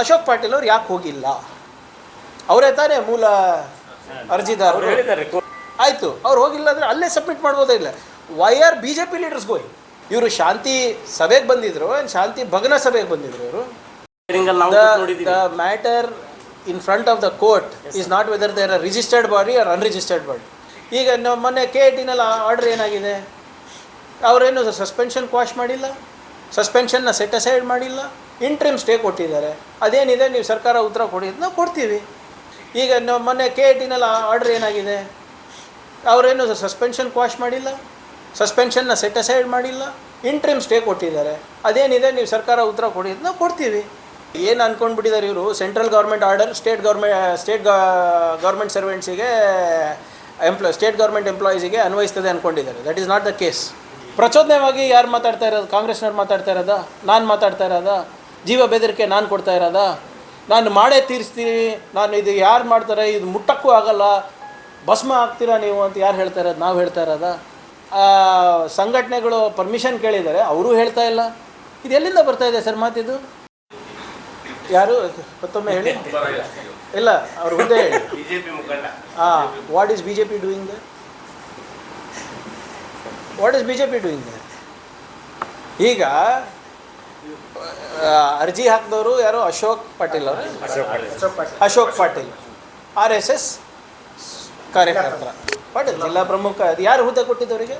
ಅಶೋಕ್ ಪಾಟೀಲ್ ಅವ್ರು ಯಾಕೆ ಹೋಗಿಲ್ಲ? ಅವರೇ ತಾನೇ ಮೂಲ ಅರ್ಜಿದಾರ ಅರ್ಜಿದಾರರು ಆಯಿತು ಅವ್ರು ಹೋಗಿಲ್ಲ ಅಂದರೆ ಅಲ್ಲೇ ಸಬ್ಮಿಟ್ ಮಾಡ್ಬೋದೇ ಇಲ್ಲ? Why are B J P leaders ಗೋಯ್ ಇವರು ಶಾಂತಿ ಸಭೆಗೆ ಬಂದಿದ್ರು ಶಾಂತಿ ಭಗ್ನ ಸಭೆಗೆ ಬಂದಿದ್ರು ಇವರು? The matter in front of the court is not whether they are registered body whether unregistered body. ಈಗ ನಮ್ಮ ಮೊನ್ನೆ ಕೆ ಟಿನಲ್ಲಿ ಆರ್ಡರ್ ಏನಾಗಿದೆ? ಅವರೇನು ಸಸ್ಪೆನ್ಷನ್ ಕ್ವಾಶ್ ಮಾಡಿಲ್ಲ? ಸಸ್ಪೆನ್ಷನ್ನ ಸೆಟ್ ಅಸೈಡ್ ಮಾಡಿಲ್ಲ? ಇಂಟ್ರಿಮ್ ಸ್ಟೇ ಕೊಟ್ಟಿದ್ದಾರೆ. ಅದೇನಿದೆ? ನೀವು ಸರ್ಕಾರ ಉತ್ತರ ಕೊಡಿ ನಾವು ಕೊಡ್ತೀವಿ. ಈಗ ನಾವು ಮೊನ್ನೆ ಕೆ ಎ ಟಿನಲ್ಲಿ ಆರ್ಡರ್ ಏನಾಗಿದೆ? ಅವರೇನು ಸಸ್ಪೆನ್ಷನ್ ಕ್ವಾಶ್ ಮಾಡಿಲ್ಲ? ಸಸ್ಪೆನ್ಷನ್ನ ಸೆಟ್ ಅಸೈಡ್ ಮಾಡಿಲ್ಲ? ಇಂಟ್ರಿಮ್ ಸ್ಟೇ ಕೊಟ್ಟಿದ್ದಾರೆ. ಅದೇನಿದೆ? ನೀವು ಸರ್ಕಾರ ಉತ್ತರ ಕೊಡಿ ನಾವು ಕೊಡ್ತೀವಿ. ಏನು ಅಂದ್ಕೊಂಡ್ಬಿಟ್ಟಿದ್ದಾರೆ ಇವರು? Central government order state government state government ಸರ್ವೆಂಟ್ಸಿಗೆ employ state government ಎಂಪ್ಲಾಯೀಸಿಗೆ ಅನ್ವಯಿಸ್ತದೆ ಅಂದ್ಕೊಂಡಿದ್ದಾರೆ that is not the case ಪ್ರಚೋದನೆವಾಗಿ ಯಾರು ಮಾತಾಡ್ತಾ ಇರೋದು? ಕಾಂಗ್ರೆಸ್ನವ್ರು ಮಾತಾಡ್ತಾ ಇರೋದಾ? ನಾನು ಮಾತಾಡ್ತಾ ಇರೋದಾ? ಜೀವ ಬೆದರಿಕೆ ನಾನು ಕೊಡ್ತಾ ಇರೋದಾ? ನಾನು ಮಾಡೇ ತೀರಿಸ್ತೀನಿ. ನಾನು ಇದು ಯಾರು ಮಾಡ್ತಾರೆ? ಇದು ಮುಟ್ಟಕ್ಕೂ ಆಗಲ್ಲ. ಭಸ್ಮ ಆಗ್ತೀರಾ ನೀವು ಅಂತ ಯಾರು ಹೇಳ್ತಾ ಇರೋದು? ನಾವು ಹೇಳ್ತಾ ಇರೋದ? ಸಂಘಟನೆಗಳು ಪರ್ಮಿಷನ್ ಕೇಳಿದ್ದಾರೆ. ಅವರು ಹೇಳ್ತಾ ಇಲ್ಲ. ಇದು ಎಲ್ಲಿಂದ ಬರ್ತಾ ಇದೆ ಸರ್ ಮಾತಿದು? ಯಾರು? ಮತ್ತೊಮ್ಮೆ ಹೇಳಿ. ಇಲ್ಲ ಅವ್ರ ಹುದ್ದೆ ಹೇಳಿ. ಹಾಂ what is B J P doing the what is B J P doing the ಈಗ ಅರ್ಜಿ ಹಾಕಿದವರು ಯಾರು? ಅಶೋಕ್ ಪಾಟೀಲ್ ಅವರು. Ashok Patil. R S S ಕಾರ್ಯಕರ್ತರ. ಪಾಟೀಲ್ ಜಿಲ್ಲಾ ಪ್ರಮುಖ. ಅದು ಯಾರು ಹುದ್ದೆ ಕೊಟ್ಟಿದ್ದವರಿಗೆ?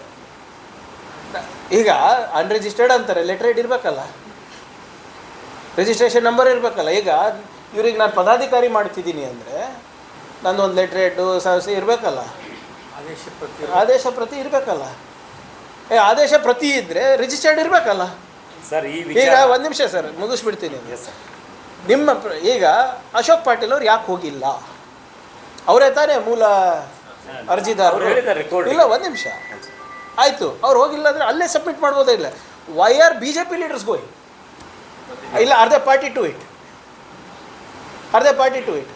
ಈಗ ಅನ್ರಿಜಿಸ್ಟರ್ಡ್ ಅಂತಾರೆ. ಲೆಟ್ರೇಟ್ ಇರಬೇಕಲ್ಲ. ರಿಜಿಸ್ಟ್ರೇಷನ್ ನಂಬರ್ ಇರಬೇಕಲ್ಲ. ಈಗ ಇವ್ರಿಗೆ ನಾನು ಪದಾಧಿಕಾರಿ ಮಾಡ್ತಿದ್ದೀನಿ ಅಂದರೆ ನಂದೊಂದು ಲೆಟ್ರೇಟು ಸಹಸಿ ಇರಬೇಕಲ್ಲ. ಆದೇಶ ಪ್ರತಿ ಇರಬೇಕಲ್ಲ. ಏ ಆದೇಶ ಪ್ರತಿ ಇದ್ದರೆ ರಿಜಿಸ್ಟರ್ಡ್ ಇರಬೇಕಲ್ಲ. ಸರ್ ಈ ಈಗ ವಿಚಾರ ಒಂದು ನಿಮಿಷ ಸರ್ ಮುಗಿಸ್ಬಿಡ್ತೀನಿ. Yes, sir. ನಿಮ್ಮ ಪ್ರ- ಈಗ ಅಶೋಕ್ ಪಾಟೀಲ್ ಅವ್ರು ಯಾಕೆ ಹೋಗಿಲ್ಲ? ಅವರೇ ತಾನೇ ಮೂಲ ಅವ್ರು ಹೇಳಿದ್ದಾರೆ ಗೆ. ಇಲ್ಲ ಒಂದು ನಿಮಿಷ. ಆಯಿತು ಅವ್ರು ಹೋಗಿಲ್ಲ ಅಂದರೆ ಅಲ್ಲೇ ಸಬ್ಮಿಟ್ ಮಾಡ್ಬೋದೇ ಇಲ್ಲ? Why are B J P leaders ಇಲ್ಲ ಅರ್ಧ ಪಾರ್ಟಿ ಟು ಇಟ್ ಅರ್ಧ ಪಾರ್ಟಿ ಟು ಇಟ್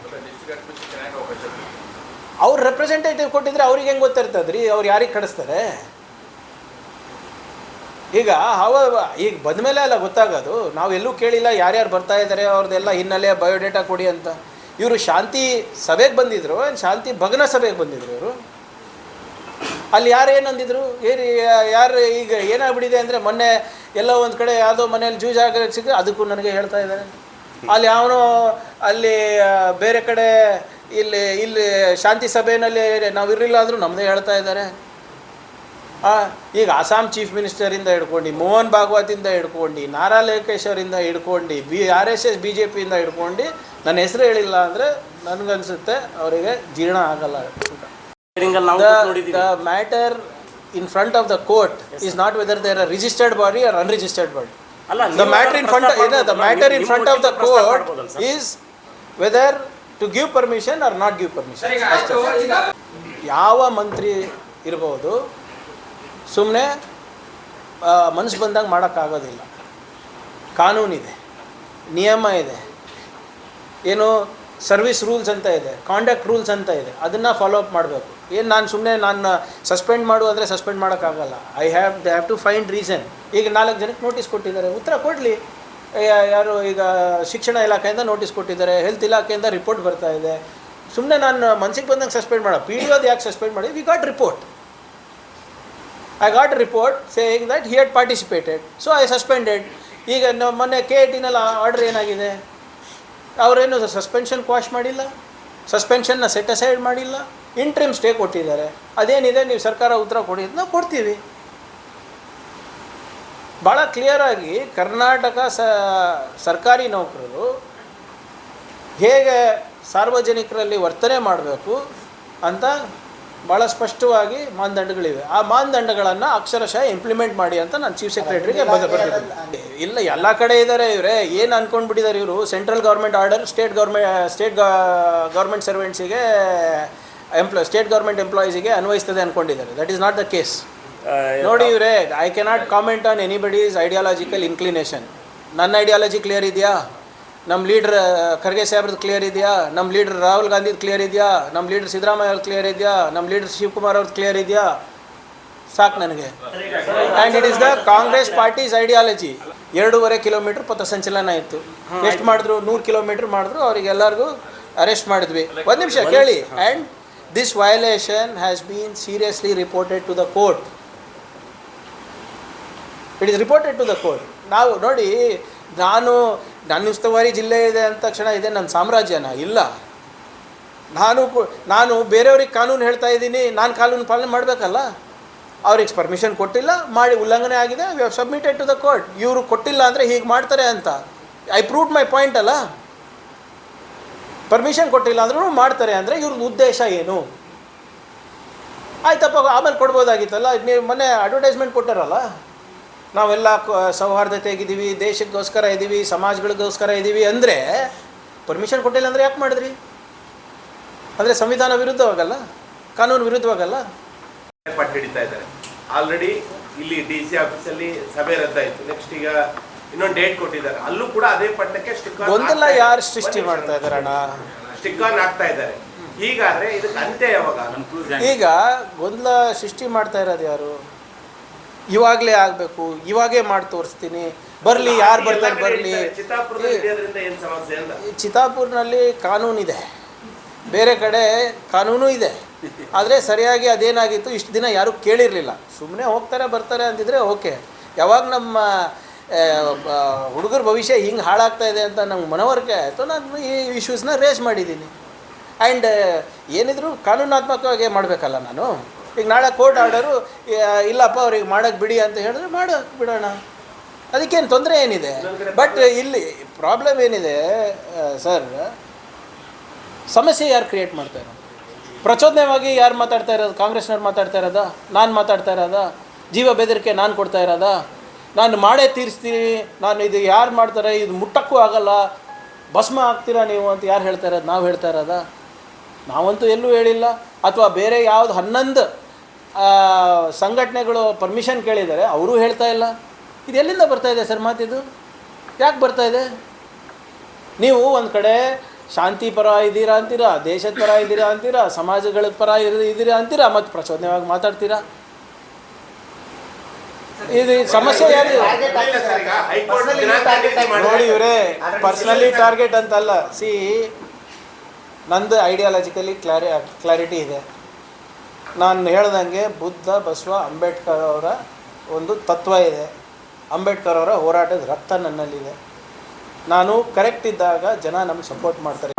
ಅವ್ರು ರೆಪ್ರೆಸೆಂಟೇಟಿವ್ ಕೊಟ್ಟಿದ್ರೆ ಅವ್ರಿಗೆ ಹೆಂಗೆ ಗೊತ್ತಿರ್ತದ್ರಿ? ಅವ್ರು ಯಾರಿಗೆ ಕಳಿಸ್ತಾರೆ ಈಗ, ಹವ, ಈಗ ಬಂದಮೇಲೆ ಅಲ್ಲ ಗೊತ್ತಾಗೋದು. ನಾವು ಎಲ್ಲೂ ಕೇಳಿಲ್ಲ ಯಾರ್ಯಾರು ಬರ್ತಾ ಇದ್ದಾರೆ ಅವ್ರದ್ದೆಲ್ಲ ಹಿನ್ನೆಲೆ ಬಯೋಡೇಟಾ ಕೊಡಿ ಅಂತ. ಇವರು ಶಾಂತಿ ಸಭೆಗೆ ಬಂದಿದ್ರು, ಏನ್ ಶಾಂತಿ ಭಗ್ನ ಸಭೆಗೆ ಬಂದಿದ್ರು ಇವರು. ಅಲ್ಲಿ ಯಾರು ಏನಂದಿದ್ರು ಏನು ಯಾರು ಈಗ ಏನಾಗ್ಬಿಟ್ಟಿದೆ ಅಂದರೆ ಮೊನ್ನೆ ಎಲ್ಲೋ ಒಂದು ಕಡೆ ಯಾವುದೋ ಮನೇಲಿ ಜೂಜಾಗ ಸಿಕ್ಕ ಅದಕ್ಕೂ ನನಗೆ ಹೇಳ್ತಾ ಇದ್ದಾರೆ. ಅಲ್ಲಿ ಅವನು, ಅಲ್ಲಿ ಬೇರೆ ಕಡೆ ಇಲ್ಲಿ ಇಲ್ಲಿ ಶಾಂತಿ ಸಭೆಯಲ್ಲಿ ನಾವು ಇರಲಿಲ್ಲ ಆದರೂ ನಮ್ಮದೇ ಹೇಳ್ತಾ ಇದ್ದಾರೆ. ಈಗ ಅಸ್ಸಾಂ ಚೀಫ್ ಮಿನಿಸ್ಟರಿಂದ ಹಿಡ್ಕೊಂಡು ಮೋಹನ್ ಭಾಗವತಿಂದ ಹಿಡ್ಕೊಂಡು ನಾರಾ ಲೋಕೇಶ್ವರಿಂದ ಹಿಡ್ಕೊಂಡು B R S S B J ಪಿಯಿಂದ ಹಿಡ್ಕೊಂಡು ನನ್ನ ಹೆಸರು ಹೇಳಿಲ್ಲ ಅಂದರೆ ನನಗನ್ಸುತ್ತೆ ಅವರಿಗೆ ಜೀರ್ಣ ಆಗಲ್ಲ the matter in front of the court is not whether they registered body or unregistered body the matter in front in the matter in front of the court is whether to give permission or not give permission ಯಾವ ಮಂತ್ರಿ ಇರಬಹುದು ಸುಮ್ಮನೆ ಮನಸ್ಸು ಬಂದಾಗ ಮಾಡೋಕ್ಕಾಗೋದಿಲ್ಲ. ಕಾನೂನಿದೆ, ನಿಯಮ ಇದೆ, ಏನು ಸರ್ವಿಸ್ ರೂಲ್ಸ್ ಅಂತ ಇದೆ ಕಾಂಡಕ್ಟ್ ರೂಲ್ಸ್ ಅಂತ ಇದೆ, ಅದನ್ನು ಫಾಲೋ ಅಪ್ ಮಾಡಬೇಕು. ಏನು ನಾನು ಸುಮ್ಮನೆ ನಾನು ಸಸ್ಪೆಂಡ್ ಮಾಡು ಅಂದರೆ ಸಸ್ಪೆಂಡ್ ಮಾಡೋಕ್ಕಾಗಲ್ಲ. I have they have to find reason ಈಗ ನಾಲ್ಕು ಜನಕ್ಕೆ ನೋಟಿಸ್ ಕೊಟ್ಟಿದ್ದಾರೆ. ಉತ್ತರ ಕೊಡಲಿ. ಯಾರು ಈಗ ಶಿಕ್ಷಣ ಇಲಾಖೆಯಿಂದ ನೋಟಿಸ್ ಕೊಟ್ಟಿದ್ದಾರೆ ಹೆಲ್ತ್ ಇಲಾಖೆಯಿಂದ ರಿಪೋರ್ಟ್ ಬರ್ತಾ ಇದೆ. ಸುಮ್ಮನೆ ನಾನು ಮನ್ಸಿಗೆ ಬಂದಂಗೆ ಸಸ್ಪೆಂಡ್ ಮಾಡೋ. ಪಿ ಡಿ ಯಾಕೆ ಸಸ್ಪೆಂಡ್ ಮಾಡಿ we got report I got report saying that he had participated so I suspended ಈಗ ನಮ್ಮ ಮೊನ್ನೆ ಕೆ ಟಿನಲ್ಲಿ ಆರ್ಡರ್ ಏನಾಗಿದೆ? ಅವರೇನು ಸಸ್ಪೆನ್ಷನ್ ಕ್ವಾಶ್ ಮಾಡಿಲ್ಲ? ಸಸ್ಪೆನ್ಷನ್ನ ಸೆಟ್ ಅಸೈಡ್ ಮಾಡಿಲ್ಲ? ಇಂಟ್ರಿಮ್ ಸ್ಟೇ ಕೊಟ್ಟಿದ್ದಾರೆ. ಅದೇನಿದೆ? ನೀವು ಸರ್ಕಾರ ಉತ್ತರ ಕೊಡಿ ನಾವು ಕೊಡ್ತೀವಿ. ಭಾಳ ಕ್ಲಿಯರಾಗಿ ಕರ್ನಾಟಕ ಸರ್ಕಾರಿ ನೌಕರರು ಹೇಗೆ ಸಾರ್ವಜನಿಕರಲ್ಲಿ ವರ್ತನೆ ಮಾಡಬೇಕು ಅಂತ ಭಾಳ ಸ್ಪಷ್ಟವಾಗಿ ಮಾನದಂಡಗಳಿವೆ. ಆ ಮಾನದಂಡಗಳನ್ನು ಅಕ್ಷರಶಃ ಇಂಪ್ಲಿಮೆಂಟ್ ಮಾಡಿ ಅಂತ ನಾನು ಚೀಫ್ ಸೆಕ್ರೆಟರಿಗೆ ಇಲ್ಲ ಎಲ್ಲ ಕಡೆ ಇದ್ದಾರೆ ಇವರೇ. ಏನು ಅಂದ್ಕೊಂಡ್ಬಿಟ್ಟಿದ್ದಾರೆ ಇವರು? Central government order state government state government ಸರ್ವೆಂಟ್ಸಿಗೆ employ state government ಎಂಪ್ಲಾಯೀಸಿಗೆ ಅನ್ವಯಿಸ್ತದೆ ಅಂದ್ಕೊಂಡಿದ್ದಾರೆ that is not the case ನೋಡಿ ಇವರೇ I cannot comment on anybody's ideological inclination ನನ್ನ ಐಡಿಯಾಲಜಿ ಕ್ಲಿಯರ್ ಇದೆಯಾ? ನಮ್ಮ ಲೀಡ್ರ್ ಖರ್ಗೆ ಸಾಹೇಬ್ರದ್ದು ಕ್ಲಿಯರ್ ಇದೆಯಾ? ನಮ್ಮ ಲೀಡ್ರ್ ರಾಹುಲ್ ಗಾಂಧಿದು ಕ್ಲಿಯರ್ ಇದೆಯಾ? ನಮ್ಮ ಲೀಡ್ರ್ ಸಿದ್ದರಾಮಯ್ಯ ಅವ್ರದ್ದು ಕ್ಲಿಯರ್ ಇದೆಯಾ? ನಮ್ಮ ಲೀಡ್ರ್ ಶಿವಕುಮಾರ್ ಅವ್ರದ್ದು ಕ್ಲಿಯರ್ ಇದೆಯಾ? ಸಾಕು ನನಗೆ. And it is the Congress party's ideology ಎರಡೂವರೆ ಕಿಲೋಮೀಟ್ರ್ ಪಥಸಂಚಲನ ಇತ್ತು. ಎಷ್ಟು ಮಾಡಿದ್ರು? ನೂರು ಕಿಲೋಮೀಟ್ರ್ ಮಾಡಿದ್ರು. ಅವರಿಗೆಲ್ಲರಿಗೂ ಅರೆಸ್ಟ್ ಮಾಡಿದ್ವಿ. ಒಂದು ನಿಮಿಷ ಕೇಳಿ. And this violation has been seriously reported to the court it is reported to the court ನಾವು ನೋಡಿ, ನಾನು ನನ್ನ ಉಸ್ತುವಾರಿ ಜಿಲ್ಲೆ ಇದೆ ಅಂತ ಕ್ಷಣ ಇದೆ ನನ್ನ ಸಾಮ್ರಾಜ್ಯನ? ಇಲ್ಲ. ನಾನು ನಾನು ಬೇರೆಯವ್ರಿಗೆ ಕಾನೂನು ಹೇಳ್ತಾ ಇದ್ದೀನಿ, ನಾನು ಕಾನೂನು ಪಾಲನೆ ಮಾಡಬೇಕಲ್ಲ? ಅವ್ರಿಗೆ ಪರ್ಮಿಷನ್ ಕೊಟ್ಟಿಲ್ಲ, ಮಾಡಿ ಉಲ್ಲಂಘನೆ ಆಗಿದೆ we have submitted to the court ಇವರು ಕೊಟ್ಟಿಲ್ಲ ಅಂದರೆ ಹೀಗೆ ಮಾಡ್ತಾರೆ ಅಂತ. ಐ ಪ್ರೂವ್ ಮೈ ಪಾಯಿಂಟ್ ಅಲ್ಲ? ಪರ್ಮಿಷನ್ ಕೊಟ್ಟಿಲ್ಲ ಅಂದ್ರೂ ಮಾಡ್ತಾರೆ ಅಂದರೆ ಇವ್ರದ್ದು ಉದ್ದೇಶ ಏನು? ಆಯ್ತಪ್ಪ, ಆಮೇಲೆ ಕೊಡ್ಬೋದಾಗಿತ್ತಲ್ಲ? ನೀವು ಮೊನ್ನೆ ಅಡ್ವರ್ಟೈಸ್ಮೆಂಟ್ ಕೊಟ್ಟಾರಲ್ಲ? ನಾವೆಲ್ಲ ಸೌಹಾರ್ದತೆ ಸೌಹಾರ್ದತೆಗಿದ್ದೀವಿ ದೇಶಕ್ಕೋಸ್ಕರ ಇದ್ದೀವಿ ಸಮಾಜಗಳಿಗೋಸ್ಕರ ಇದ್ದೀವಿ ಅಂದರೆ ಪರ್ಮಿಷನ್ ಕೊಟ್ಟಿಲ್ಲ ಅಂದರೆ ಯಾಕೆ ಮಾಡಿದ್ರಿ? ಅಂದರೆ ಸಂವಿಧಾನ ವಿರುದ್ಧವಾಗಲ್ಲ ಕಾನೂನು ವಿರುದ್ಧವಾಗಲ್ಲ? ಪಟ್ಟು ಹಿಡಿತಾ ಇದ್ದಾರೆ. ಆಲ್ರೆಡಿ ಇಲ್ಲಿ ಡಿ ಸಿ ಆಫೀಸಲ್ಲಿ ಸಭೆ ರದ್ದಾಯಿತು ನೆಕ್ಸ್ಟ್ ಈಗ ಇನ್ನೊಂದು ಡೇಟ್ ಕೊಟ್ಟಿದ್ದಾರೆ. ಅಲ್ಲೂ ಕೂಡ ಅದೇ ಪಟ್ಟಕ್ಕೆ ಸ್ಟಿಕ್ಕರ್ ಗೊಂದಲ ಯಾರು ಸೃಷ್ಟಿ ಮಾಡ್ತಾ ಇದ್ದಾರೆ ಅಣ್ಣ? ಸ್ಟಿಕ್ಕರ್ ಹಾಕ್ತಾ ಇದ್ದಾರೆ. ಹೀಗಾದ್ರೆ ಇದಕ್ಕೆ ಅಂತ್ಯ ಯಾವಾಗ? ಈಗ ಗೊಂದಲ ಸೃಷ್ಟಿ ಮಾಡ್ತಾ ಇರೋದು ಯಾರು? ಇವಾಗಲೇ ಆಗಬೇಕು ಇವಾಗೇ ಮಾಡಿ ತೋರಿಸ್ತೀನಿ. ಬರಲಿ ಯಾರು ಬರ್ತಾರೆ ಬರಲಿ. ಚಿತಾಪುರ್ನಲ್ಲಿ ಕಾನೂನು ಇದೆ ಕಾನೂನಿದೆ. ಬೇರೆ ಕಡೆ ಕಾನೂನು ಇದೆ. ಆದರೆ ಸರಿಯಾಗಿ ಅದೇನಾಗಿತ್ತು ಇಷ್ಟು ದಿನ ಯಾರೂ ಕೇಳಿರಲಿಲ್ಲ. ಸುಮ್ಮನೆ ಹೋಗ್ತಾರೆ ಬರ್ತಾರೆ ಅಂತಿದ್ರೆ ಓಕೆ. ಯಾವಾಗ ನಮ್ಮ ಹುಡುಗರ ಭವಿಷ್ಯ ಹಿಂಗೆ ಹಾಳಾಗ್ತಾ ಇದೆ ಅಂತ ನಮ್ಗೆ ಮನವರಿಕೆ ಆಯಿತು. ನಾನು ಈ ಇಶ್ಯೂಸ್ನ ರೇಸ್ ಮಾಡಿದ್ದೀನಿ. ಆ್ಯಂಡ್ ಏನಿದ್ರು ಕಾನೂನಾತ್ಮಕವಾಗಿ ಮಾಡಬೇಕಲ್ಲ ನಾನು? ಈಗ ನಾಳೆ ಕೋರ್ಟ್ ಆರ್ಡರು ಇಲ್ಲಪ್ಪ ಅವ್ರಿಗೆ ಮಾಡೋಕ್ಕೆ ಬಿಡಿ ಅಂತ ಹೇಳಿದ್ರೆ ಮಾಡೋಕ್ಕೆ ಬಿಡೋಣ. ಅದಕ್ಕೇನು ತೊಂದರೆ ಏನಿದೆ? ಬಟ್ ಇಲ್ಲಿ ಪ್ರಾಬ್ಲಮ್ ಏನಿದೆ ಸರ್ ಸಮಸ್ಯೆ ಯಾರು ಕ್ರಿಯೇಟ್ ಮಾಡ್ತಾ ಇರೋದು? ಪ್ರಚೋದನೆವಾಗಿ ಯಾರು ಮಾತಾಡ್ತಾ ಇರೋದು? ಕಾಂಗ್ರೆಸ್ನವ್ರು ಮಾತಾಡ್ತಾ ಇರೋದ? ನಾನು ಮಾತಾಡ್ತಾ ಇರೋದಾ? ಜೀವ ಬೆದರಿಕೆ ನಾನು ಕೊಡ್ತಾ ಇರೋದಾ? ನಾನು ಮಾಡೇ ತೀರಿಸ್ತೀನಿ, ನಾನು ಇದು ಯಾರು ಮಾಡ್ತಾರೆ? ಇದು ಮುಟ್ಟಕ್ಕೂ ಆಗಲ್ಲ. ಭಸ್ಮ ಆಗ್ತೀರಾ ನೀವು ಅಂತ ಯಾರು ಹೇಳ್ತಾ ಇರೋದು? ನಾವು ಹೇಳ್ತಾ ಇರೋದಾ? ನಾವಂತೂ ಎಲ್ಲೂ ಹೇಳಿಲ್ಲ. ಅಥವಾ ಬೇರೆ ಯಾವುದು ಹನ್ನೊಂದು ಸಂಘಟನೆಗಳು ಪರ್ಮಿಷನ್ ಕೇಳಿದ್ದಾರೆ, ಅವರೂ ಹೇಳ್ತಾ ಇಲ್ಲ. ಇದು ಎಲ್ಲಿಂದ ಇದೆ ಸರ್ ಮಾತಿದು? ಯಾಕೆ ಬರ್ತಾ ಇದೆ? ನೀವು ಒಂದು ಕಡೆ ಶಾಂತಿ ಪರ ಇದ್ದೀರಾ ಅಂತೀರಾ, ದೇಶದ ಪರ ಇದ್ದೀರಾ ಅಂತೀರಾ ಸಮಾಜಗಳ ಪರ ಇದ್ದೀರಾ ಅಂತೀರಾ, ಮತ್ತು ಪ್ರಚೋದನೆವಾಗಿ ಮಾತಾಡ್ತೀರಾ? ಇದು ಸಮಸ್ಯೆ ನೋಡಿ ಇವರೇ ಪರ್ಸ್ನಲಿ ಟಾರ್ಗೆಟ್ ಅಂತಲ್ಲ. ಸಿ ನಂದು ಐಡಿಯಾಲಜಿಕಲಿ ಕ್ಲಾರಿ ಕ್ಲಾರಿಟಿ ಇದೆ. ನಾನು ಹೇಳ್ದಂಗೆ ಬುದ್ಧ ಬಸವ ಅಂಬೇಡ್ಕರ್ ಅವರ ಒಂದು ತತ್ವ ಇದೆ. ಅಂಬೇಡ್ಕರ್ ಅವರ ಹೋರಾಟದ ರಕ್ತ ನನ್ನಲ್ಲಿದೆ. ನಾನು ಕರೆಕ್ಟ್ ಇದ್ದಾಗ ಜನ ನಮ್ಗೆ ಸಪೋರ್ಟ್ ಮಾಡ್ತಾರೆ.